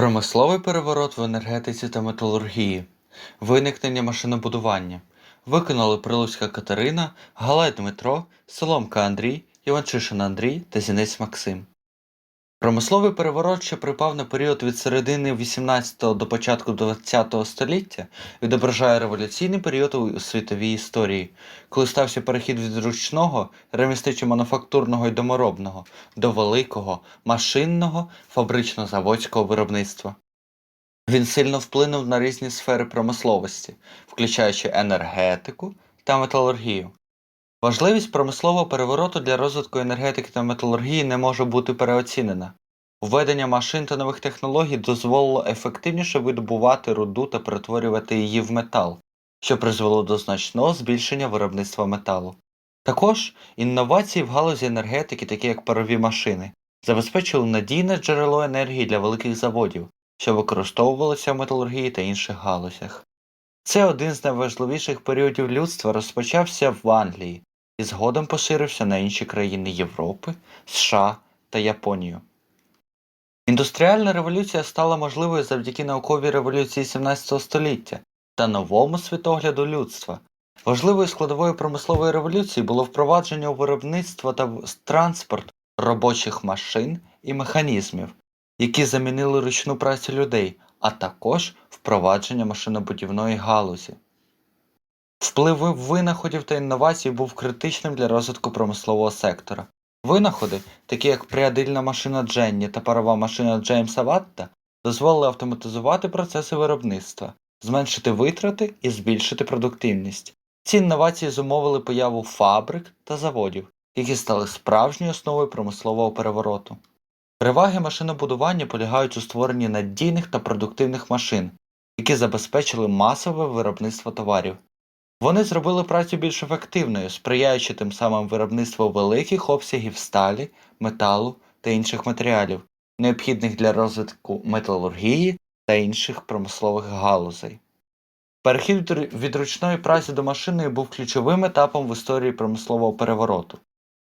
Промисловий переворот в енергетиці та металургії, виникнення машинобудування. Виконали Прилуцька Катерина, Галай Дмитро, Соломка Андрій, Іванчишин Андрій та Зінець Максим. Промисловий переворот, що припав на період від середини 18 до початку 20 століття, відображає революційний період у світовій історії, коли стався перехід від ручного, ремістичо-мануфактурного і доморобного до великого, машинного, фабрично-заводського виробництва. Він сильно вплинув на різні сфери промисловості, включаючи енергетику та металургію. Важливість промислового перевороту для розвитку енергетики та металургії не може бути переоцінена. Введення машин та нових технологій дозволило ефективніше видобувати руду та перетворювати її в метал, що призвело до значного збільшення виробництва металу. Також інновації в галузі енергетики, такі як парові машини, забезпечили надійне джерело енергії для великих заводів, що використовувалися в металургії та інших галузях. Це один з найважливіших періодів людства розпочався в Англії і згодом поширився на інші країни Європи, США та Японію. Індустріальна революція стала можливою завдяки науковій революції 17 століття та новому світогляду людства. Важливою складовою промислової революції було впровадження у виробництво та транспорт робочих машин і механізмів, які замінили ручну працю людей, а також впровадження машинобудівної галузі. Вплив винаходів та інновацій був критичним для розвитку промислового сектора. Винаходи, такі як прядильна машина Дженні та парова машина Джеймса Ватта, дозволили автоматизувати процеси виробництва, зменшити витрати і збільшити продуктивність. Ці інновації зумовили появу фабрик та заводів, які стали справжньою основою промислового перевороту. Переваги машинобудування полягають у створенні надійних та продуктивних машин, які забезпечили масове виробництво товарів. Вони зробили працю більш ефективною, сприяючи тим самим виробництву великих обсягів сталі, металу та інших матеріалів, необхідних для розвитку металургії та інших промислових галузей. Перехід від ручної праці до машинної був ключовим етапом в історії промислового перевороту.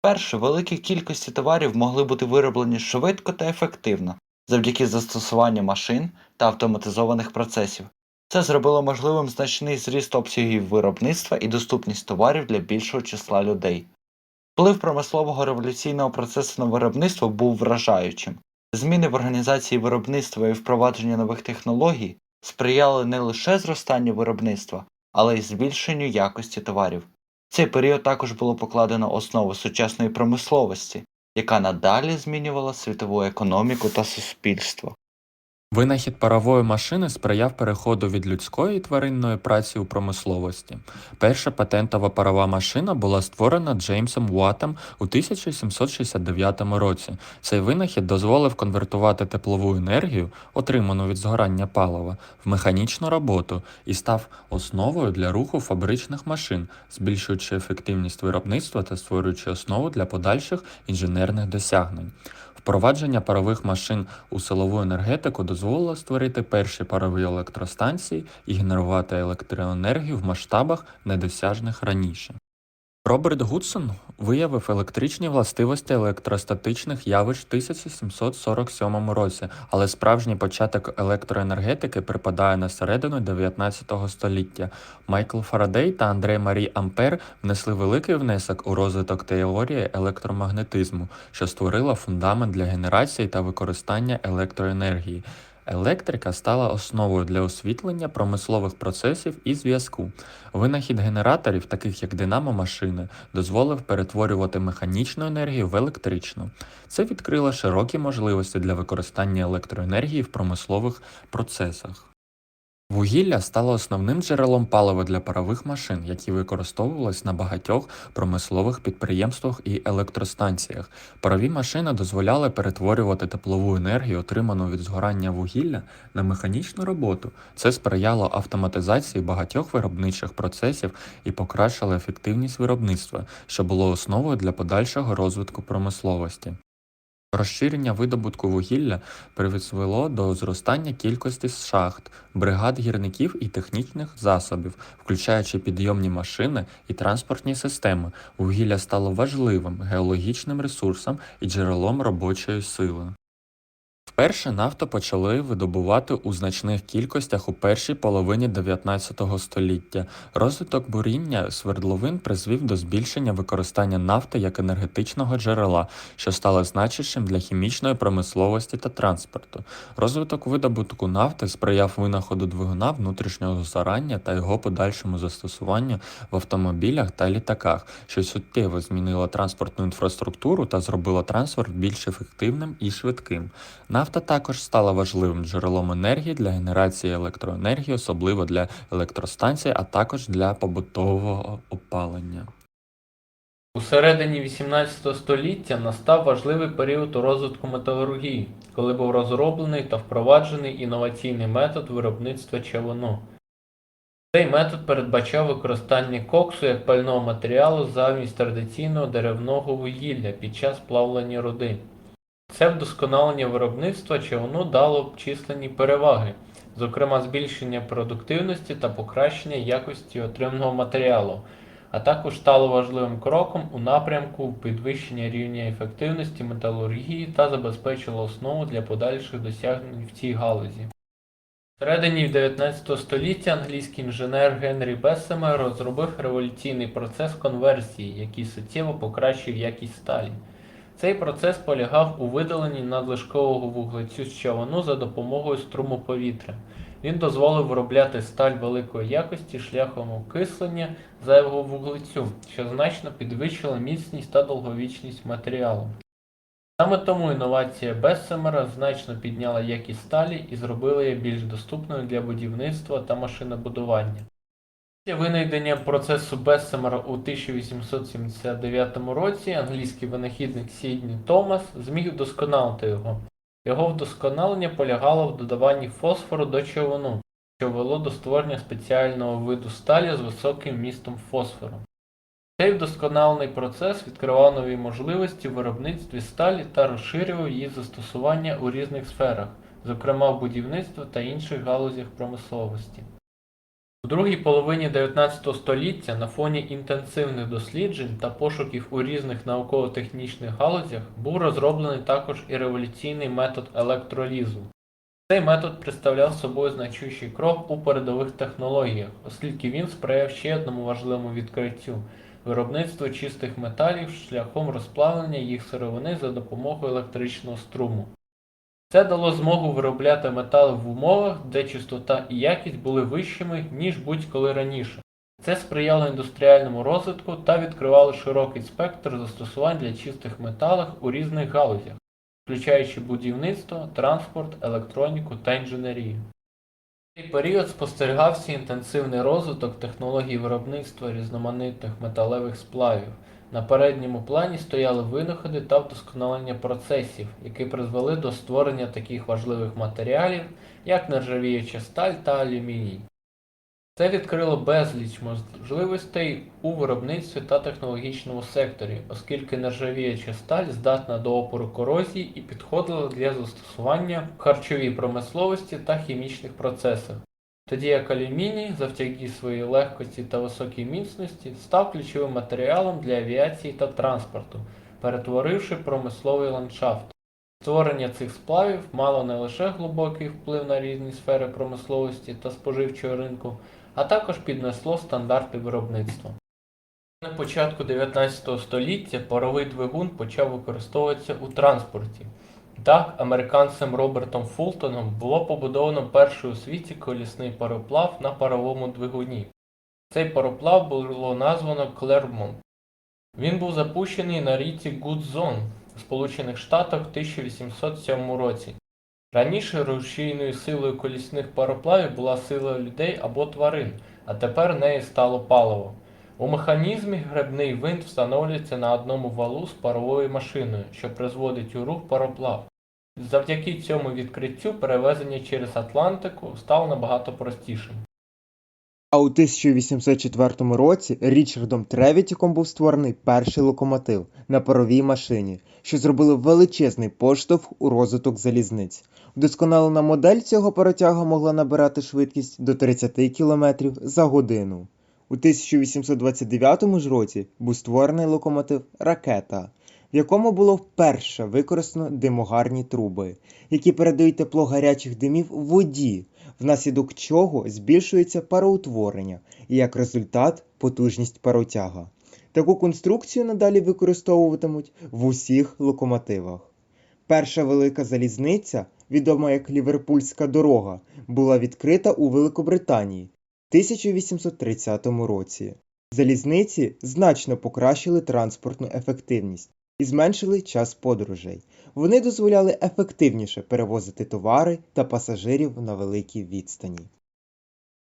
Перше, великі кількості товарів могли бути вироблені швидко та ефективно завдяки застосуванню машин та автоматизованих процесів. Це зробило можливим значний зріст обсягів виробництва і доступність товарів для більшого числа людей. Вплив промислового революційного процесу на виробництво був вражаючим. Зміни в організації виробництва і впровадження нових технологій сприяли не лише зростанню виробництва, але й збільшенню якості товарів. В цей період також було покладено основу сучасної промисловості, яка надалі змінювала світову економіку та суспільство. Винахід парової машини сприяв переходу від людської тваринної праці у промисловості. Перша патентова парова машина була створена Джеймсом Уаттом у 1769 році. Цей винахід дозволив конвертувати теплову енергію, отриману від згорання палива, в механічну роботу і став основою для руху фабричних машин, збільшуючи ефективність виробництва та створюючи основу для подальших інженерних досягнень. Впровадження парових машин у силову енергетику дозволило створити перші парові електростанції і генерувати електроенергію в масштабах, недосяжних раніше. Роберт Гудсон виявив електричні властивості електростатичних явищ в 1747 році, але справжній початок електроенергетики припадає на середину 19 століття. Майкл Фарадей та Андрей Марій Ампер внесли великий внесок у розвиток теорії електромагнетизму, що створила фундамент для генерації та використання електроенергії. Електрика стала основою для освітлення промислових процесів і зв'язку. Винахід генераторів, таких як динамо-машини, дозволив перетворювати механічну енергію в електричну. Це відкрило широкі можливості для використання електроенергії в промислових процесах. Вугілля стало основним джерелом палива для парових машин, які використовувались на багатьох промислових підприємствах і електростанціях. Парові машини дозволяли перетворювати теплову енергію, отриману від згорання вугілля, на механічну роботу. Це сприяло автоматизації багатьох виробничих процесів і покращило ефективність виробництва, що було основою для подальшого розвитку промисловості. Розширення видобутку вугілля призвело до зростання кількості шахт, бригад гірників і технічних засобів, включаючи підйомні машини і транспортні системи. Вугілля стало важливим геологічним ресурсом і джерелом робочої сили. Перше нафту почали видобувати у значних кількостях у першій половині 19 століття. Розвиток буріння свердловин призвів до збільшення використання нафти як енергетичного джерела, що стало значущим для хімічної промисловості та транспорту. Розвиток видобутку нафти сприяв винаходу двигуна внутрішнього згорання та його подальшому застосуванню в автомобілях та літаках, що суттєво змінило транспортну інфраструктуру та зробило транспорт більш ефективним і швидким. Нафта також стала важливим джерелом енергії для генерації електроенергії, особливо для електростанцій, а також для побутового опалення. У середині 18 століття настав важливий період у розвитку металургії, коли був розроблений та впроваджений інноваційний метод виробництва чавуну. Цей метод передбачав використання коксу як пального матеріалу замість традиційного деревного вугілля під час плавлення руди. Це вдосконалення виробництва чавуну дало б численні переваги, зокрема збільшення продуктивності та покращення якості отриманого матеріалу, а також стало важливим кроком у напрямку підвищення рівня ефективності металургії та забезпечило основу для подальших досягнень в цій галузі. В середині 19 століття англійський інженер Генрі Бессемер розробив революційний процес конверсії, який суттєво покращив якість сталі. Цей процес полягав у видаленні надлишкового вуглецю з чавуну за допомогою струму повітря. Він дозволив виробляти сталь великої якості шляхом окислення зайвого вуглецю, що значно підвищило міцність та довговічність матеріалу. Саме тому інновація Бессемера значно підняла якість сталі і зробила її більш доступною для будівництва та машинобудування. Винайдення процесу Бессемера у 1879 році англійський винахідник Сідні Томас зміг вдосконалити його. Його вдосконалення полягало в додаванні фосфору до човуну, що вело до створення спеціального виду сталі з високим вмістом фосфору. Цей вдосконалений процес відкривав нові можливості в виробництві сталі та розширював її застосування у різних сферах, зокрема в будівництві та інших галузях промисловості. У другій половині 19 століття на фоні інтенсивних досліджень та пошуків у різних науково-технічних галузях був розроблений також і революційний метод електролізу. Цей метод представляв собою значущий крок у передових технологіях, оскільки він сприяв ще одному важливому відкриттю виробництву чистих металів шляхом розплавлення їх сировини за допомогою електричного струму. Це дало змогу виробляти метали в умовах, де чистота і якість були вищими, ніж будь-коли раніше. Це сприяло індустріальному розвитку та відкривало широкий спектр застосувань для чистих металів у різних галузях, включаючи будівництво, транспорт, електроніку та інженерію. В цей період спостерігався інтенсивний розвиток технологій виробництва різноманітних металевих сплавів. На передньому плані стояли винаходи та вдосконалення процесів, які призвели до створення таких важливих матеріалів, як нержавіюча сталь та алюміній. Це відкрило безліч можливостей у виробництві та технологічному секторі, оскільки нержавіюча сталь здатна до опору корозії і підходила для застосування в харчовій промисловості та хімічних процесах. Тоді як алюміній, завдяки своїй легкості та високій міцності, став ключовим матеріалом для авіації та транспорту, перетворивши промисловий ландшафт. Створення цих сплавів мало не лише глибокий вплив на різні сфери промисловості та споживчого ринку, а також піднесло стандарти виробництва. На початку 19 століття паровий двигун почав використовуватися у транспорті. Так, американцем Робертом Фултоном було побудовано перший у світі колісний пароплав на паровому двигуні. Цей пароплав було названо Клермонт. Він був запущений на ріці Гудзон у Сполучених Штатах в 1807 році. Раніше рушійною силою колісних пароплавів була сила людей або тварин, а тепер нею стало паливо. У механізмі гребний винт встановлюється на одному валу з паровою машиною, що призводить у рух пароплав. Завдяки цьому відкриттю перевезення через Атлантику стало набагато простішим. А у 1804 році Річардом Тревітіком був створений перший локомотив на паровій машині, що зробили величезний поштовх у розвиток залізниць. Вдосконалена модель цього паротяга могла набирати швидкість до 30 км за годину. У 1829 ж році був створений локомотив Ракета. В якому було вперше використано димогарні труби, які передають тепло гарячих димів воді, внаслідок чого збільшується пароутворення і як результат потужність паротяга. Таку конструкцію надалі використовуватимуть в усіх локомотивах. Перша велика залізниця, відома як Ліверпульська дорога, була відкрита у Великобританії в 1830 році. Залізниці значно покращили транспортну ефективність і зменшили час подорожей. Вони дозволяли ефективніше перевозити товари та пасажирів на великій відстані.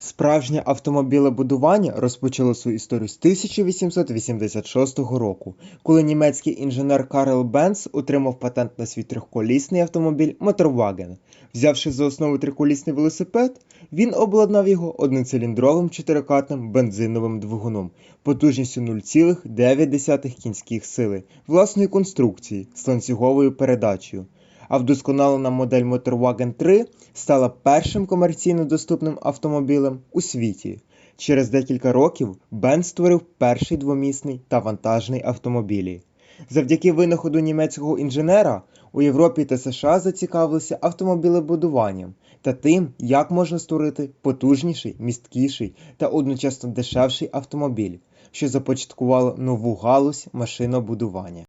Справжнє автомобілебудування розпочало свою історію з 1886 року, коли німецький інженер Карл Бенц отримав патент на свій трьохколісний автомобіль Моторваген. Взявши за основу триколісний велосипед, він обладнав його одноциліндровим чотирикатним бензиновим двигуном потужністю 0,9 кінських сили власної конструкції з ланцюговою передачею. А вдосконалена модель Motorwagen 3 стала першим комерційно доступним автомобілем у світі. Через декілька років Бен створив перший двомісний та вантажний автомобілі. Завдяки винаходу німецького інженера у Європі та США зацікавилися автомобілебудуванням та тим, як можна створити потужніший, місткіший та одночасно дешевший автомобіль, що започаткувало нову галузь машинобудування.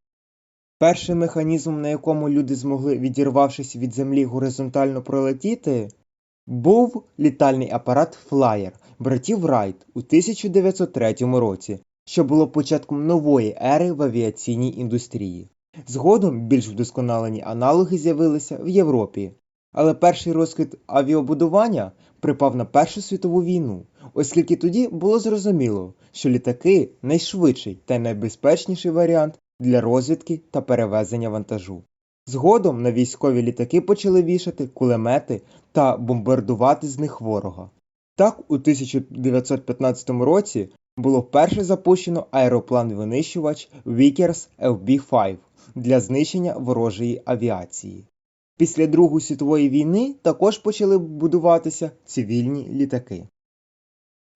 Першим механізмом, на якому люди змогли, відірвавшись від землі, горизонтально пролетіти, був літальний апарат Флаєр братів Райт у 1903 році, що було початком нової ери в авіаційній індустрії. Згодом більш вдосконалені аналоги з'явилися в Європі, але перший розквіт авіабудування припав на Першу світову війну, оскільки тоді було зрозуміло, що літаки найшвидший та найбезпечніший варіант для розвідки та перевезення вантажу. Згодом на військові літаки почали вішати кулемети та бомбардувати з них ворога. Так, у 1915 році було вперше запущено аероплан-винищувач Vickers FB-5 для знищення ворожої авіації. Після Другої світової війни також почали будуватися цивільні літаки.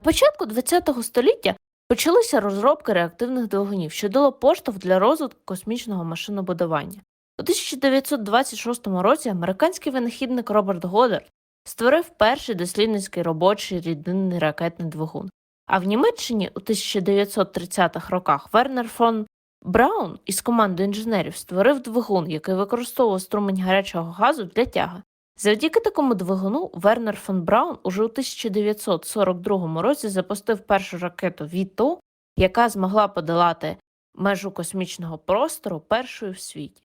Початку ХХ століття почалися розробки реактивних двигунів, що дало поштовх для розвитку космічного машинобудування. У 1926 році американський винахідник Роберт Годдард створив перший дослідницький робочий рідинний ракетний двигун. А в Німеччині у 1930-х роках Вернер фон Браун із командою інженерів створив двигун, який використовував струмень гарячого газу для тяги. Завдяки такому двигуну Вернер фон Браун уже у 1942 році запустив першу ракету Віто, яка змогла подолати межу космічного простору першою в світі.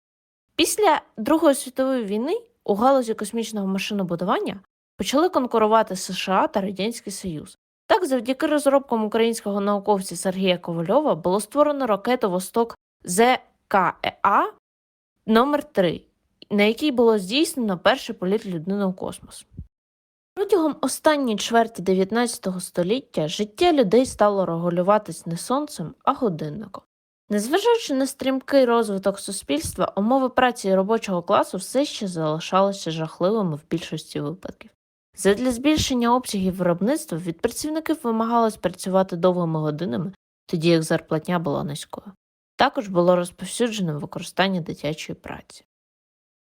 Після Другої світової війни у галузі космічного машинобудування почали конкурувати США та Радянський Союз. Так, завдяки розробкам українського науковця Сергія Ковальова було створено ракету Восток ЗКЕА номер 3 на якій було здійснено перший політ людини у космос. Протягом останньої чверті 19 століття життя людей стало регулюватись не сонцем, а годинником. Незважаючи на стрімкий розвиток суспільства, умови праці робочого класу все ще залишалися жахливими в більшості випадків. Задля збільшення обсягів виробництва від працівників вимагалось працювати довгими годинами, тоді як зарплатня була низькою. Також було розповсюджено використання дитячої праці.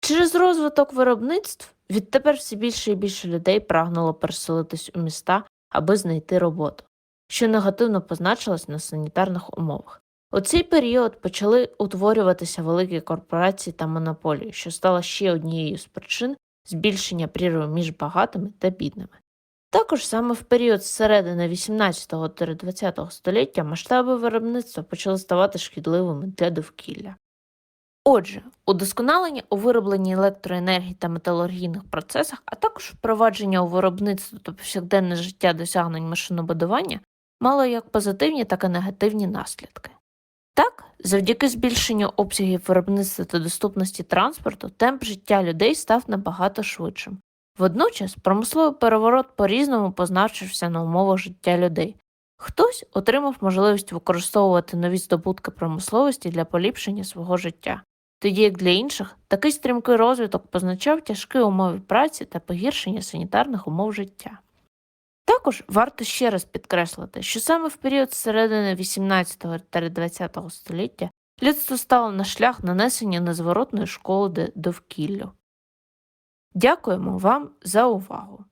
Через розвиток виробництв відтепер все більше і більше людей прагнуло переселитись у міста, аби знайти роботу, що негативно позначилось на санітарних умовах. У цей період почали утворюватися великі корпорації та монополії, що стало ще однією з причин збільшення прірви між багатими та бідними. Також саме в період з середини 18-20 століття масштаби виробництва почали ставати шкідливими для довкілля. Отже, удосконалення у виробленні електроенергії та металургійних процесах, а також впровадження у виробництво та повсякденне життя досягнень машинобудування мало як позитивні, так і негативні наслідки. Так, завдяки збільшенню обсягів виробництва та доступності транспорту, темп життя людей став набагато швидшим. Водночас промисловий переворот по-різному позначився на умовах життя людей. Хтось отримав можливість використовувати нові здобутки промисловості для поліпшення свого життя, тоді як для інших такий стрімкий розвиток позначав тяжкі умови праці та погіршення санітарних умов життя. Також варто ще раз підкреслити, що саме в період середини 18 та 20 століття людство стало на шлях нанесення незворотної шкоди довкіллю. Дякуємо вам за увагу!